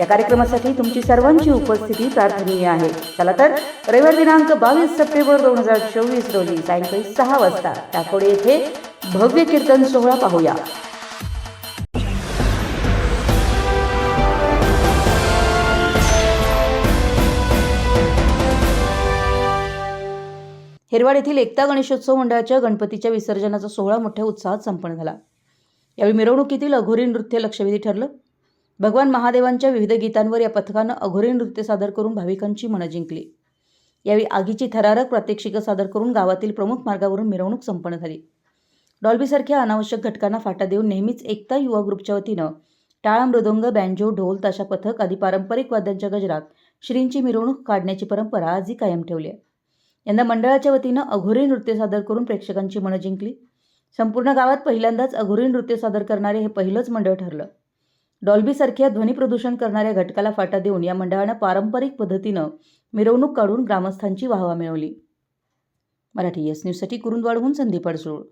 या कार्यक्रमासाठी तुमची सर्वांची उपस्थिती प्रार्थनीय आहे. चला तर रविवार दिनांक बावीस सप्टेंबर दोन हजार चोवीस रोजी सायंकाळी सहा वाजता टाकोडे येथे भव्य कीर्तन सोहळा पाहूया. हिरवाड येथील एकता गणेशोत्सव मंडळाच्या गणपतीच्या विसर्जनाचा सोहळा मोठ्या उत्साहात संपन्न झाला. यावेळी मिरवणुकीतील अघोरी नृत्य लक्षवेधी ठरलं. भगवान महादेवांच्या विविध गीतांवर या पथकानं अघोरी नृत्य सादर करून भाविकांची मनं जिंकली. यावेळी आगीची थरारक प्रात्यक्षिकं सादर करून गावातील प्रमुख मार्गावरून मिरवणूक संपन्न झाली. डॉल्बीसारख्या अनावश्यक घटकांना फाटा देऊन नेहमीच एकता युवा ग्रुपच्या वतीनं टाळा मृदंग बँजो ढोल ताशा पथक आदी पारंपरिक वाद्यांच्या गजरात श्रींची मिरवणूक काढण्याची परंपरा आजही कायम ठेवली आहे. यंदा मंडळाच्या वतीनं अघोरी नृत्य सादर करून प्रेक्षकांची मनं जिंकली. संपूर्ण गावात पहिल्यांदाच अघोरी नृत्य सादर करणारे हे पहिलंच मंडळ ठरलं. डॉल्बीसारख्या ध्वनी प्रदूषण करणाऱ्या घटकाला फाटा देऊन या मंडळानं पारंपरिक पद्धतीनं मिरवणूक काढून ग्रामस्थांची वाहवा मिळवली. मराठी एस न्यूजसाठी कुरुंदवाडहून संदीप अडसूळ.